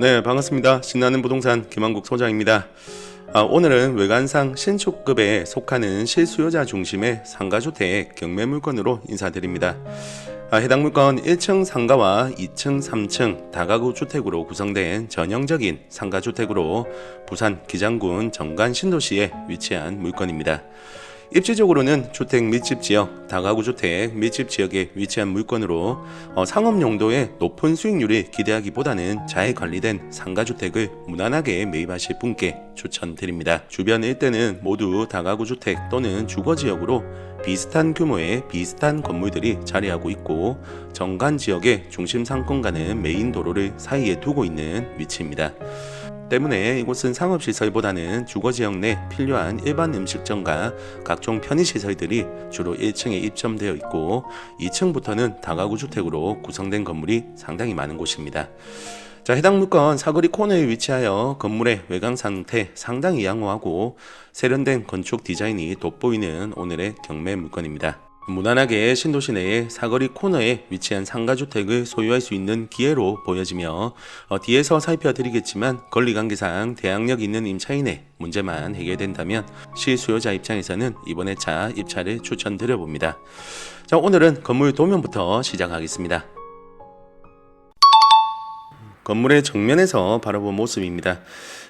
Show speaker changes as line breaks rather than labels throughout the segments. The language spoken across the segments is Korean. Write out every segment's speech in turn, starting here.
네, 반갑습니다. 신나는 부동산 김한국 소장입니다. 아, 오늘은 외관상 신축급에 속하는 실수요자 중심의 상가주택 경매 물건으로 인사드립니다. 아, 해당 물건 1층 상가와 2층, 3층 다가구 주택으로 구성된 전형적인 상가주택으로 부산 기장군 정관 신도시에 위치한 물건입니다. 입지적으로는 주택 밀집 지역, 다가구 주택 밀집 지역에 위치한 물건으로 어, 상업 용도의 높은 수익률을 기대하기보다는 잘 관리된 상가 주택을 무난하게 매입하실 분께 추천드립니다. 주변 일대는 모두 다가구 주택 또는 주거 지역으로 비슷한 규모의 비슷한 건물들이 자리하고 있고 정관 지역의 중심 상권과는 메인 도로를 사이에 두고 있는 위치입니다. 때문에 이곳은 상업시설보다는 주거지역 내 필요한 일반 음식점과 각종 편의시설들이 주로 1층에 입점되어 있고 2층부터는 다가구 주택으로 구성된 건물이 상당히 많은 곳입니다. 자, 해당 물건 사거리 코너에 위치하여 건물의 외관 상태 상당히 양호하고 세련된 건축 디자인이 돋보이는 오늘의 경매 물건입니다. 무난하게 신도시 내의 사거리 코너에 위치한 상가주택을 소유할 수 있는 기회로 보여지며 어, 뒤에서 살펴드리겠지만 권리관계상 대항력 있는 임차인의 문제만 해결된다면 실수요자 입장에서는 이번 회차 입차를 추천드려 봅니다. 자 오늘은 건물 도면부터 시작하겠습니다. 건물의 정면에서 바라본 모습입니다.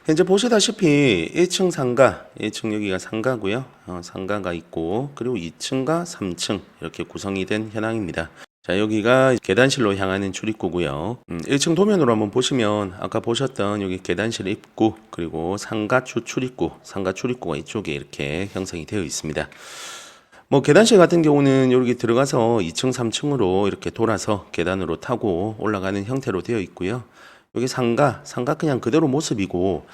현재 보시다시피 1층 상가, 1층 여기가 상가고요. 어, 상가가 있고 그리고 2층과 3층 이렇게 구성이 된 현황입니다. 자 여기가 계단실로 향하는 출입구고요. 음, 1층 도면으로 한번 보시면 아까 보셨던 여기 계단실 입구 그리고 상가 주 출입구, 상가 출입구가 이쪽에 이렇게 형성이 되어 있습니다. 뭐 계단실 같은 경우는 여기 들어가서 2층, 3층으로 이렇게 돌아서 계단으로 타고 올라가는 형태로 되어 있고요. 여기 상가, 상가 그냥 그대로 모습이고,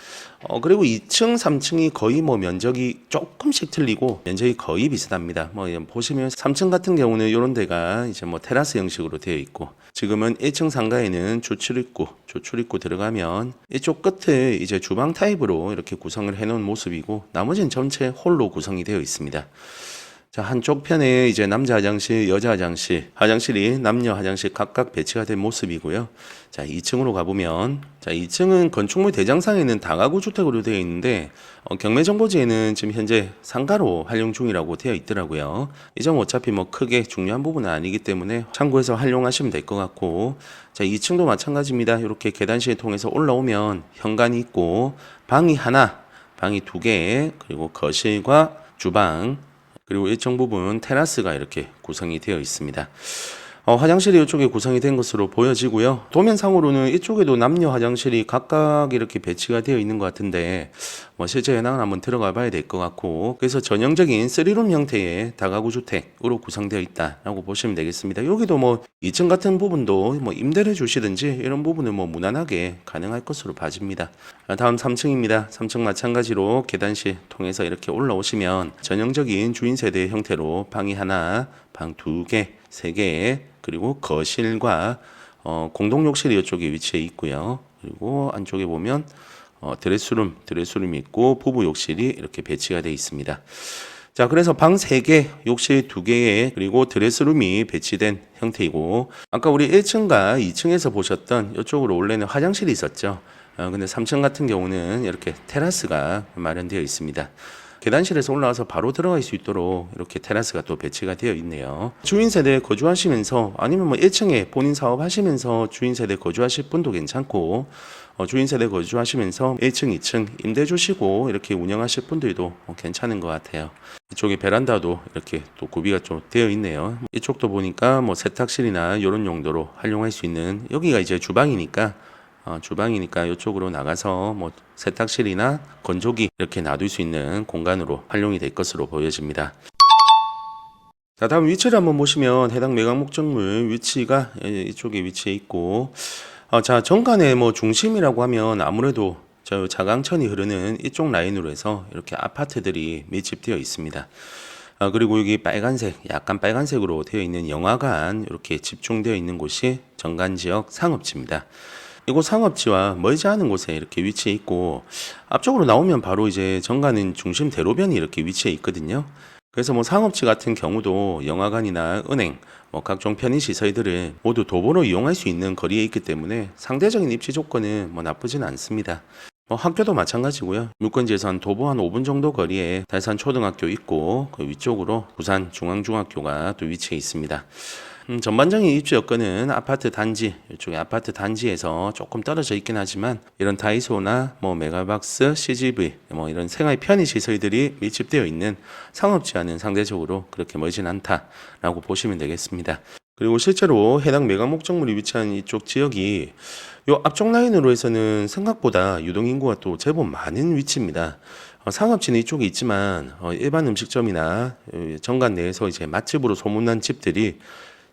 어, 그리고 2층, 3층이 거의 뭐 면적이 조금씩 틀리고, 면적이 거의 비슷합니다. 뭐, 예, 보시면 3층 같은 경우는 이런 데가 이제 뭐 테라스 형식으로 되어 있고, 지금은 1층 상가에는 주출입구, 주출입구 들어가면 이쪽 끝에 이제 주방 타입으로 이렇게 구성을 해 놓은 모습이고, 나머지는 전체 홀로 구성이 되어 있습니다. 자, 한쪽 편에 이제 남자 화장실, 여자 화장실, 화장실이 남녀 화장실 각각 배치가 된 모습이고요. 자, 2층으로 가보면, 자, 2층은 건축물 대장상에는 다가구 주택으로 되어 있는데, 어, 경매정보지에는 지금 현재 상가로 활용 중이라고 되어 있더라고요. 이 점 어차피 뭐 크게 중요한 부분은 아니기 때문에 참고해서 활용하시면 될 것 같고, 자, 2층도 마찬가지입니다. 이렇게 계단실 통해서 올라오면 현관이 있고, 방이 하나, 방이 두 개, 그리고 거실과 주방, 그리고 일정 부분 테라스가 이렇게 구성이 되어 있습니다. 어, 화장실이 이쪽에 구성이 된 것으로 보여지고요. 도면상으로는 이쪽에도 남녀 화장실이 각각 이렇게 배치가 되어 있는 것 같은데 뭐 실제 현황을 한번 들어가 봐야 될 것 같고 그래서 전형적인 3룸 형태의 다가구 주택으로 구성되어 있다라고 보시면 되겠습니다. 여기도 뭐 2층 같은 부분도 뭐 임대를 주시든지 이런 부분은 뭐 무난하게 가능할 것으로 봐집니다. 아, 다음 3층입니다. 3층 마찬가지로 계단실 통해서 이렇게 올라오시면 전형적인 주인 세대 형태로 방이 하나, 방 두 개, 세 개, 그리고 거실과 어, 공동 욕실이 이쪽에 위치해 있고요. 그리고 안쪽에 보면 어, 드레스룸, 드레스룸이 있고 부부 욕실이 이렇게 배치가 되어 있습니다. 자, 그래서 방 3개, 욕실 2개에 그리고 드레스룸이 배치된 형태이고 아까 우리 1층과 2층에서 보셨던 이쪽으로 원래는 화장실이 있었죠. 어, 근데 3층 같은 경우는 이렇게 테라스가 마련되어 있습니다. 계단실에서 올라와서 바로 들어갈 수 있도록 이렇게 테라스가 또 배치가 되어 있네요. 주인 세대에 거주하시면서 아니면 뭐 1층에 본인 사업 하시면서 주인 세대 거주하실 분도 괜찮고 어, 주인 세대 거주하시면서 1층, 2층 임대 주시고 이렇게 운영하실 분들도 어, 괜찮은 것 같아요. 이쪽에 베란다도 이렇게 또 구비가 좀 되어 있네요. 이쪽도 보니까 뭐 세탁실이나 이런 용도로 활용할 수 있는 여기가 이제 주방이니까 어, 주방이니까 이쪽으로 나가서 뭐 세탁실이나 건조기 이렇게 놔둘 수 있는 공간으로 활용이 될 것으로 보여집니다. 자, 다음 위치를 한번 보시면 해당 매각 목적물 위치가 예, 이쪽에 위치해 있고, 어, 자, 정관의 뭐 중심이라고 하면 아무래도 저 자강천이 흐르는 이쪽 라인으로 해서 이렇게 아파트들이 밀집되어 있습니다. 아, 그리고 여기 빨간색, 약간 빨간색으로 되어 있는 영화관 이렇게 집중되어 있는 곳이 정관 지역 상업지입니다. 이곳 상업지와 멀지 않은 곳에 이렇게 위치해 있고 앞쪽으로 나오면 바로 이제 정관은 중심 대로변이 이렇게 위치해 있거든요. 그래서 뭐 상업지 같은 경우도 영화관이나 은행, 뭐 각종 편의 시설들을 모두 도보로 이용할 수 있는 거리에 있기 때문에 상대적인 입지 조건은 뭐 나쁘진 않습니다. 뭐 학교도 마찬가지고요. 물건지에서 한 도보 한 5분 정도 거리에 달산 초등학교 있고 그 위쪽으로 부산 중앙중학교가 또 위치해 있습니다. 음, 전반적인 입주 여건은 아파트 단지 이쪽에 아파트 단지에서 조금 떨어져 있긴 하지만 이런 다이소나 뭐 메가박스, CGV 뭐 이런 생활 편의 시설들이 밀집되어 있는 상업지와는 상대적으로 그렇게 멀진 않다라고 보시면 되겠습니다. 그리고 실제로 해당 매각 목적물이 위치한 이쪽 지역이 요 앞쪽 라인으로 해서는 생각보다 유동 인구가 또 제법 많은 위치입니다. 어, 상업지는 이쪽에 있지만 어, 일반 음식점이나 어, 정관 내에서 이제 맛집으로 소문난 집들이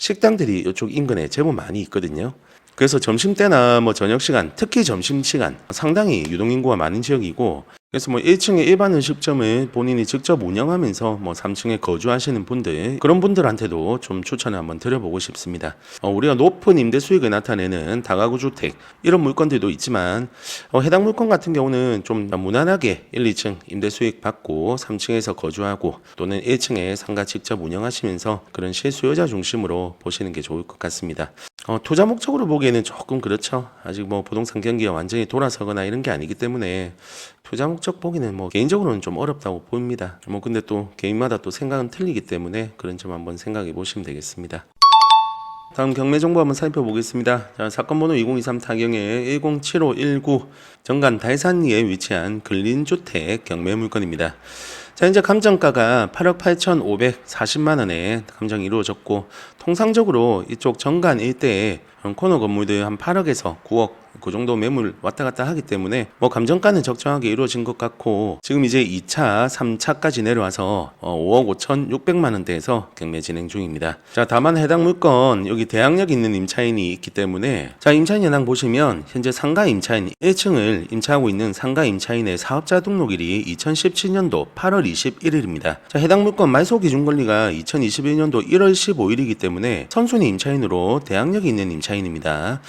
식당들이 이쪽 인근에 제법 많이 있거든요. 그래서 점심 때나 뭐 저녁 시간, 특히 점심 시간 상당히 유동 인구가 많은 지역이고 그래서 뭐 1층에 일반 음식점을 본인이 직접 운영하면서 뭐 3층에 거주하시는 분들 그런 분들한테도 좀 추천을 한번 드려보고 싶습니다. 어, 우리가 높은 임대 수익을 나타내는 다가구 주택 이런 물건들도 있지만 어, 해당 물건 같은 경우는 좀 무난하게 1, 2층 임대 수익 받고 3층에서 거주하고 또는 1층에 상가 직접 운영하시면서 그런 실수요자 중심으로 보시는 게 좋을 것 같습니다. 어, 투자 목적으로 보기에는 조금 그렇죠. 아직 뭐 부동산 경기가 완전히 돌아서거나 이런 게 아니기 때문에 투자 목적 보기는 뭐 개인적으로는 좀 어렵다고 보입니다. 뭐 근데 또 개인마다 또 생각은 틀리기 때문에 그런 점 한번 생각해 보시면 되겠습니다. 다음 경매 정보 한번 살펴보겠습니다. 자, 사건 번호 2023 타경의 107519 정관 달산리에 위치한 근린주택 경매 물건입니다. 자, 현재 감정가가 8억 8,540만 원에 감정이 이루어졌고 통상적으로 이쪽 정관 일대에 코너 건물들 한 8억에서 9억 그 정도 매물 왔다 갔다 하기 때문에 뭐 감정가는 적정하게 이루어진 것 같고 지금 이제 2차, 3차까지 내려와서 어, 5억 5,600만 원대에서 경매 진행 중입니다. 자, 다만 해당 물건 여기 대항력 있는 임차인이 있기 때문에 자, 임차인 현황 보시면 현재 상가 임차인 1층을 임차하고 있는 상가 임차인의 사업자 등록일이 2017년도 8월 21일입니다. 자, 해당 물건 말소 기준 권리가 2021년도 1월 15일이기 때문에 선순위 임차인으로 대항력이 있는 임차인입니다.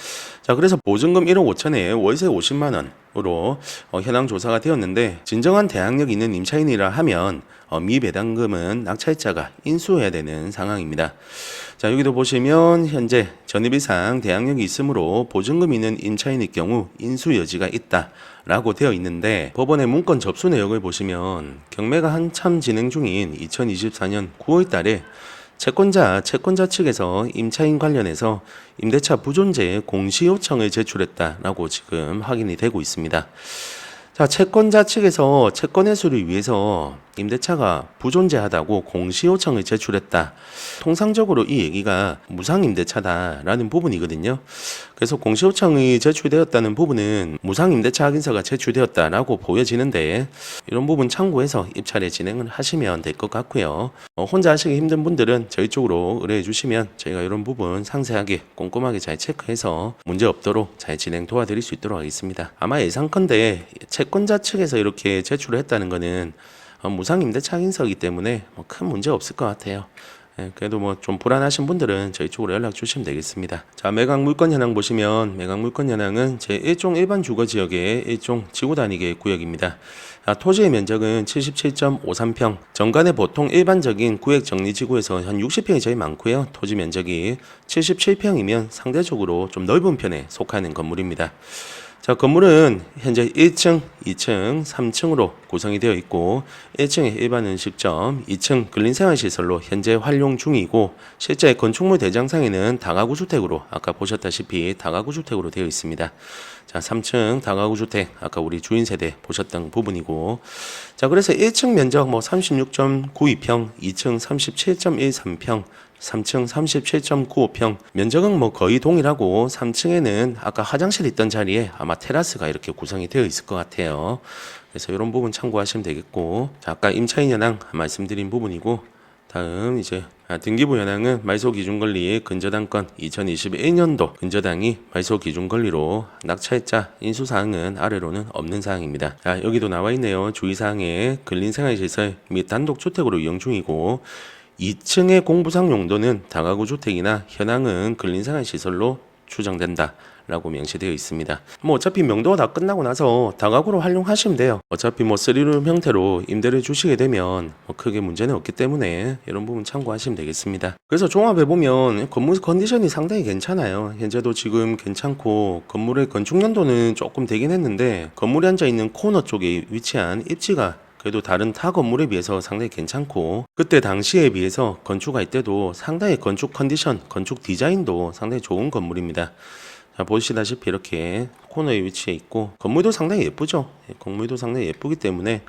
자, 그래서 보증금 1억 5천에 월세 50만 원으로 어, 현황 조사가 되었는데 진정한 대항력 있는 임차인이라 하면 어, 미배당금은 낙찰자가 인수해야 되는 상황입니다. 자, 여기도 보시면 현재 전입이상 대항력이 있으므로 보증금 있는 임차인의 경우 인수 여지가 있다. 라고 되어 있는데 법원의 문건 접수 내역을 보시면 경매가 한참 진행 중인 2024년 9월 달에 채권자, 채권자 측에서 임차인 관련해서 임대차 부존재 공시 요청을 제출했다라고 지금 확인이 되고 있습니다. 자, 채권자 측에서 채권 회수를 위해서 임대차가 부존재하다고 공시 요청을 제출했다. 통상적으로 이 얘기가 무상 임대차다라는 부분이거든요. 그래서 공시 요청이 제출되었다는 부분은 무상 임대차 확인서가 제출되었다라고 보여지는데 이런 부분 참고해서 입찰에 진행을 하시면 될 것 같고요. 어, 혼자 하시기 힘든 분들은 저희 쪽으로 의뢰해 주시면 저희가 이런 부분 상세하게 꼼꼼하게 잘 체크해서 문제 없도록 잘 진행 도와드릴 수 있도록 하겠습니다. 아마 예상컨대 채권자 측에서 이렇게 제출을 했다는 거는 어, 무상 임대차 확인서이기 때문에 뭐 큰 문제 없을 것 같아요. 예, 그래도 뭐 좀 불안하신 분들은 저희 쪽으로 연락 주시면 되겠습니다. 자, 매각 물건 현황 보시면 매각 물건 현황은 제 1종 일반 주거 지역의 1종 지구 단위계 구역입니다. 아, 토지의 면적은 77.53평. 정관의 보통 일반적인 구획 정리 지구에서 한 60평이 제일 많고요. 토지 면적이 77평이면 상대적으로 좀 넓은 편에 속하는 건물입니다. 자, 건물은 현재 1층, 2층, 3층으로 구성이 되어 있고 1층에 일반 음식점, 2층 근린생활시설로 현재 활용 중이고 실제 건축물 대장상에는 다가구 주택으로 아까 보셨다시피 다가구 주택으로 되어 있습니다. 자, 3층 다가구 주택 아까 우리 주인 세대 보셨던 부분이고. 자, 그래서 1층 면적 뭐 36.92평, 2층 37.13평, 3층 37.95평. 면적은 뭐 거의 동일하고 3층에는 아까 화장실 있던 자리에 아마 테라스가 이렇게 구성이 되어 있을 것 같아요. 그래서 이런 부분 참고하시면 되겠고. 자, 아까 임차인 현황 말씀드린 부분이고 다음 이제 아, 등기부 현황은 말소 기준 권리 근저당권 2021년도 근저당이 말소 기준 권리로 낙찰자 인수 사항은 아래로는 없는 사항입니다. 자, 여기도 나와 있네요. 주의 사항에 근린 생활 시설 및 단독 주택으로 이용 중이고 2층의 공부상 용도는 다가구 주택이나 현황은 근린 생활 시설로 추정된다. 라고 명시되어 있습니다. 뭐 어차피 명도가 다 끝나고 나서 다가구로 활용하시면 돼요. 어차피 뭐 3룸 형태로 임대를 주시게 되면 뭐 크게 문제는 없기 때문에 이런 부분 참고하시면 되겠습니다. 그래서 종합해 보면 건물 컨디션이 상당히 괜찮아요. 현재도 지금 괜찮고 건물의 건축 연도는 조금 되긴 했는데 건물이 앉아 있는 코너 쪽에 위치한 입지가 그래도 다른 타 건물에 비해서 상당히 괜찮고 그때 당시에 비해서 건축할 때도 상당히 건축 컨디션, 건축 디자인도 상당히 좋은 건물입니다. 자, 보시다시피 이렇게 코너에 위치해 있고 건물도 상당히 예쁘죠. 예, 건물도 상당히 예쁘기 때문에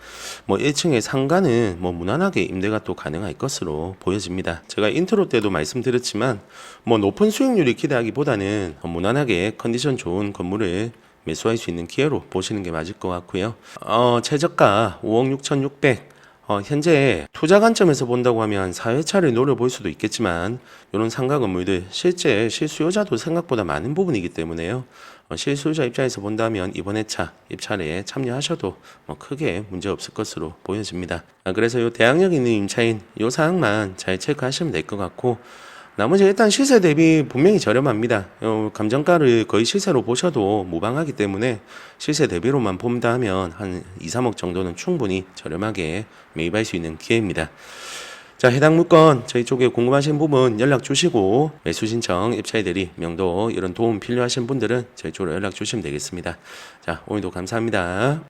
뭐 1층의 상가는 뭐 무난하게 임대가 또 가능할 것으로 보여집니다. 제가 인트로 때도 말씀드렸지만 뭐 높은 수익률을 기대하기보다는 무난하게 컨디션 좋은 건물을 매수할 수 있는 기회로 보시는 게 맞을 것 같고요. 어, 최저가 5억 6,600. 어, 현재 투자 관점에서 본다고 하면 4회차를 노려볼 수도 있겠지만 이런 상가 건물들 실제 실수요자도 생각보다 많은 부분이기 때문에요. 어, 실수요자 입장에서 본다면 이번 회차 입찰에 참여하셔도 뭐 크게 문제 없을 것으로 보여집니다. 아, 그래서 이 대항력 있는 임차인 이 사항만 잘 체크하시면 될 것 같고 나머지 일단 시세 대비 분명히 저렴합니다. 어, 감정가를 거의 시세로 보셔도 무방하기 때문에 시세 대비로만 본다면 한 2, 3억 정도는 충분히 저렴하게 매입할 수 있는 기회입니다. 자, 해당 물건 저희 쪽에 궁금하신 부분 연락 주시고 매수 신청, 입찰 대리, 명도 이런 도움 필요하신 분들은 저희 쪽으로 연락 주시면 되겠습니다. 자, 오늘도 감사합니다.